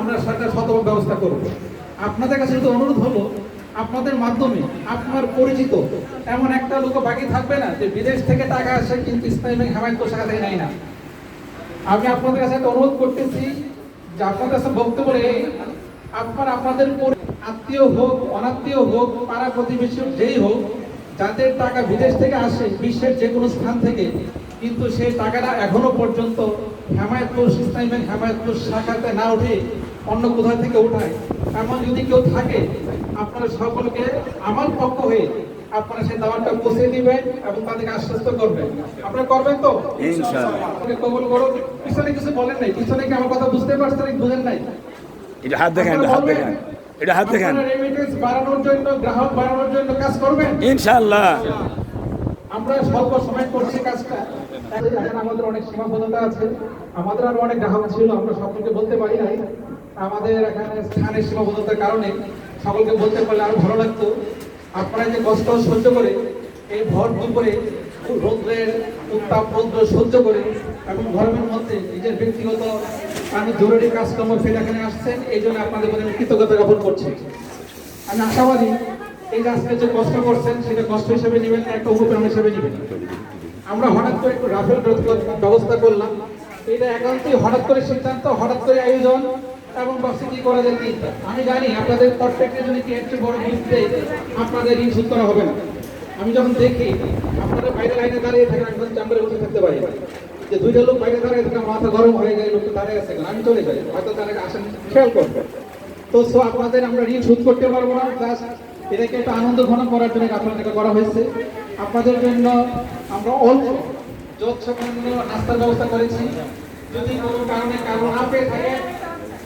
আমরা সরকার শতভাগ ব্যবস্থা করব। আপনাদের কাছে শুধু অনুরোধ হলো, আপনাদের মাধ্যমে আপনার পরিচিত এমন একটা লোক বাকি থাকবে না যে বিদেশ থেকে টাকা আসে কিন্তু ইসলামী ব্যাংক হেমায়ত শাখা থেকে নেয় না। আমি আপনাদের কাছে একটা অনুরোধ করতেছি যে আপনাদের কাছে বক্তব্য আপনারা আপনাদের আত্মীয় হোক, অনাত্মীয় হোক, পাড়া প্রতিবেশী যেই হোক, যাদের টাকা বিদেশ থেকে আসে, বিশ্বের যে কোনো স্থান থেকে, কিন্তু সেই টাকাটা এখনও পর্যন্ত হেমায়তপুর ইসলামী ব্যাংক হেমায়তপুর শাখাতে না উঠে অন্য কোথা থেকে উঠায় এমন যদি কেউ থাকে আপনারা সকলকে আমার পক্ষ হয়ে আপনারা সেই দাওয়াতটা পৌঁছে দিবেন এবং তাদেরকে আশ্বস্ত করবেন। আপনারা করবেন তো। আমাকে কবুল করো পিছনে কিছু বলেন নাই। পিছনে কি আমার কথা বুঝতে পারছেন বুঝেন নাই? এটা হাত দেখেন হাত দেখেন। এটা হাত দেখেন। রেমিটেন্স বাড়ানোর জন্য গ্রাহক বাড়ানোর জন্য কাজ করবেন? ইনশাআল্লাহ। আমরা স্বল্প সময় করছি কাজটা। এখন আমাদের অনেক সীমাবদ্ধতা আছে। আমাদের আরও অনেক গ্রাহক ছিল আমরা সকলকে বলতে পারি নাই। আমাদের এখানে স্থানের সীমাবদ্ধতার কারণে সকলকে বলতে পারলে আরও ভালো লাগতো। আপনারা যে কষ্ট সহ্য করে এই ভর দুপুরে রৌদ্রের উত্তাপ রৌদ্র সহ্য করে এবং গরমের মধ্যে নিজের ব্যক্তিগত আমি জরুরি কাজকর্ম ফেলে এখানে আসছেন, এই জন্য আপনাদের আমি কৃতজ্ঞতা জ্ঞাপন করছি। আমি আশাবাদী এই আজকে যে কষ্ট করছেন, সেটা কষ্ট হিসেবে নেবেন না, একটা উপকরণ হিসেবে নেবেন। আমরা হঠাৎ করে একটু রাফেল ব্যবস্থা করলাম। এটা একান্তই হঠাৎ করে সিদ্ধান্ত, হঠাৎ করে আয়োজন এবং ভাবছি কি করা যায় চিন্তা আমি জানি আপনাদের প্রত্যেকের জন্য কি একটু বড় বুঝতে আপনাদের ঋণ শোধ করা হবে না। আমি যখন দেখি, আপনাদের বাইরে লাইনে দাঁড়িয়ে থাকেন একজন চাম্বারে বসে থাকতে পারি যে দুইটা লোক বাইরে দাঁড়িয়ে থাকে মাথা গরম হয়ে যায় লোকটা দাঁড়িয়ে আছে আমি চলে যাই, হয়তো তারা আসেন, খেয়াল করবে তো, সো আপনাদের আমরা ঋণ শোধ করতে পারব না জাস্ট এটাকে একটা আনন্দ ঘন করার জন্য আপনাদের করা হয়েছে। আপনাদের জন্য আমরা অল্প যোগ সামান্য নাস্তার ব্যবস্থা করেছি। যদি কোনো কারণে কারও না পেয়ে থাকে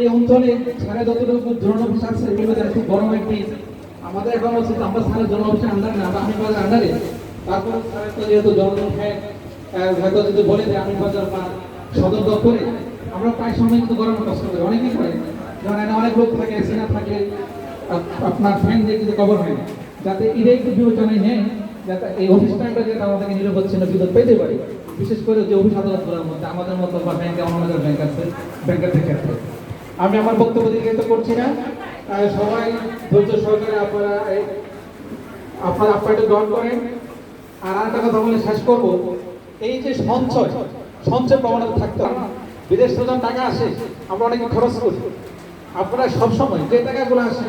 এই অঞ্চলে সারে যতটুকু জনঅফিস আছে। এগুলো খুব গরম একটি আমাদের এখন হচ্ছে আমরা সারের জনঅফিসের আন্ডার না আমি বাজার আন্ডারে তারপর তো যেহেতু জনসংখ্যায় হয়তো যদি বলে যে আমি বাজার বা সদর দপ্তরে আমরা প্রায় সময় কিন্তু গরম কষ্ট করি। অনেকেই করে। যেমন এখানে অনেক লোক থাকে সিনা থাকে আপনার ফ্যান দিয়ে কিন্তু কভার হয় যাতে এটাই একটু বিবেচনায় নেয়, যাতে এই অনুষ্ঠানটা যাতে আমাদেরকে নিরবচ্ছিন্ন বিদ্যুৎ পেতে পারি। বিশেষ করে যে অফিস আদালতগুলোর মধ্যে আমাদের মতো বা ব্যাংকে অন্য ব্যাংক আছে ব্যাংকের ক্ষেত্রে আমি আমার বক্তব্য দীর্ঘায়িত করছি না। সবাই ধৈর্য সহকারে আপনারা আপনারা আপনারা গ্রহণ করেন। আর আরেকটা কথা বলে শেষ করব। এই যে সঞ্চয় সঞ্চয় প্রবণতা থাকতে বিদেশ যখন টাকা আসে, আমরা অনেকে খরচ করি। আপনারা সবসময় যে টাকাগুলো আসে,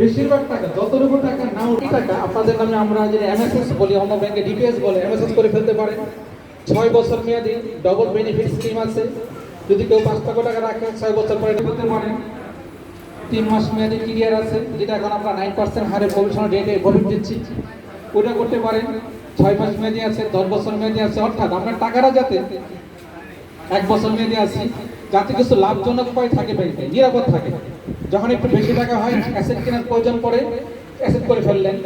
বেশিরভাগ টাকা, যতটুকু টাকা না ওই টাকা, আপনাদের নামে আমরা যে এমএসএস বলি, অন্য ব্যাংকে ডিপিএস বলে এমএসএস করে ফেলতে পারেন। ছয় বছর মেয়াদি ডবল বেনিফিট স্কিম আছে। যদি কেউ পাঁচ টাকা টাকা রাখে, ছয় বছর পরে করতে পারেন তিন মাস মেয়াদি ক্লিয়ার আছে, যেটা এখন আমরা নাইন পার্সেন্ট হারে প্রভিশনাল রেটে প্রফিট দিচ্ছি, ওটা করতে পারেন ছয় মাস মেয়াদি আছে, দশ বছর মেয়াদি আছে, অর্থাৎ আপনার টাকাটা যাতে এক বছর মেয়াদি আছে, যাতে কিছু লাভজনক উপায় থাকে ব্যাংকে, নিরাপদ থাকে। যখন একটু বেশি টাকা হয় অ্যাসেট কেনার প্রয়োজন পড়ে অ্যাসেট করে ফেললেন।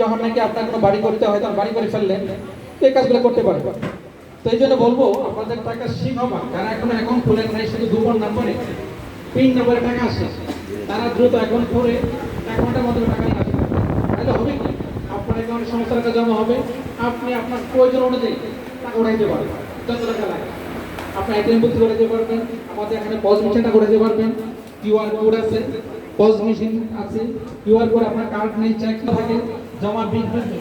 যখন নাকি আপনার কোনো বাড়ি করতে হয়, তখন বাড়ি করে ফেললেন। এই কাজগুলো করতে পারবেন তো এই জন্য বলব, আপনাদের টাকা সিংহবান যারা এখনও অ্যাকাউন্ট খোলেন নাই, শুধু দুপুর নাম্বারে পিন নাম্বারে টাকা আসে। তারা দ্রুত অ্যাকাউন্ট করে অ্যাকাউন্টের মাধ্যমে টাকা নিয়ে আসবে তাহলে হবে কি? আপনার অ্যাকাউন্টে সমস্ত টাকা জমা হবে। আপনি আপনার প্রয়োজন অনুযায়ী টাকা উঠাইতে পারবেন। যত টাকা লাগে। আপনি এটিএম বুথ করে দিতে পারবেন। আমাদের এখানে পজ মেশিনটা করে দিতে পারবেন। কিউআর কোড আছে। পজ মেশিন আছে। কিউআর কোড আপনার কার্ড নেই চেক থাকে, জমা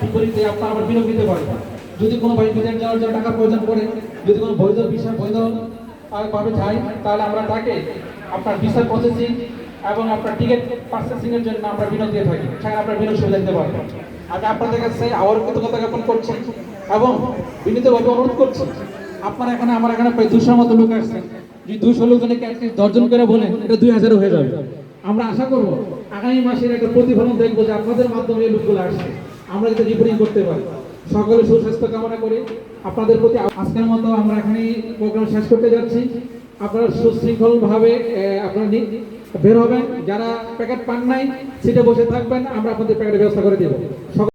বিপরীতে আপনার আবার বিনিয়োগ দিতে পারবেন। যদি কোনো ভাই বিদেশ যাওয়ার জন্য টাকা প্রয়োজন পড়ে, যদি কোনো বৈধ বিষয় বৈধ পাবে যায়, তাহলে আমরা তাকে আপনার ভিসা প্রসেসিং এবং আপনার টিকিট পারচেসিং এর জন্য আমরা বিনিয়োগ দিয়ে থাকি। সেখানে আপনার বিনিয়োগ সুবিধা দিতে পারবেন আমি আপনাদের কাছে আবার কৃতজ্ঞতা জ্ঞাপন করছি এবং বিনীতভাবে অনুরোধ করছি, আপনার এখানে, আমার এখানে প্রায় দুশোর মতো লোক আসছেন যদি দুশো লোকজনকে দশজন করে বলেন এটা দুই হাজারও হয়ে যাবে। আমরা আশা করব আগামী মাসের একটা প্রতিফলন দেখব যে আপনাদের মাধ্যমে এই লোকগুলো আসছে। আমরা যাতে রিপোর্টিং করতে পারি। সকলে সুস্বাস্থ্য কামনা করি আপনাদের প্রতি আজকের মতো আমরা এখানে প্রোগ্রাম শেষ করতে যাচ্ছি। আপনারা সুশৃঙ্খলভাবে আপনারা বের হবেন। যারা প্যাকেট পান নাই, সিটে বসে থাকবেন। আমরা আপনাদের প্যাকেটের ব্যবস্থা করে দেবো।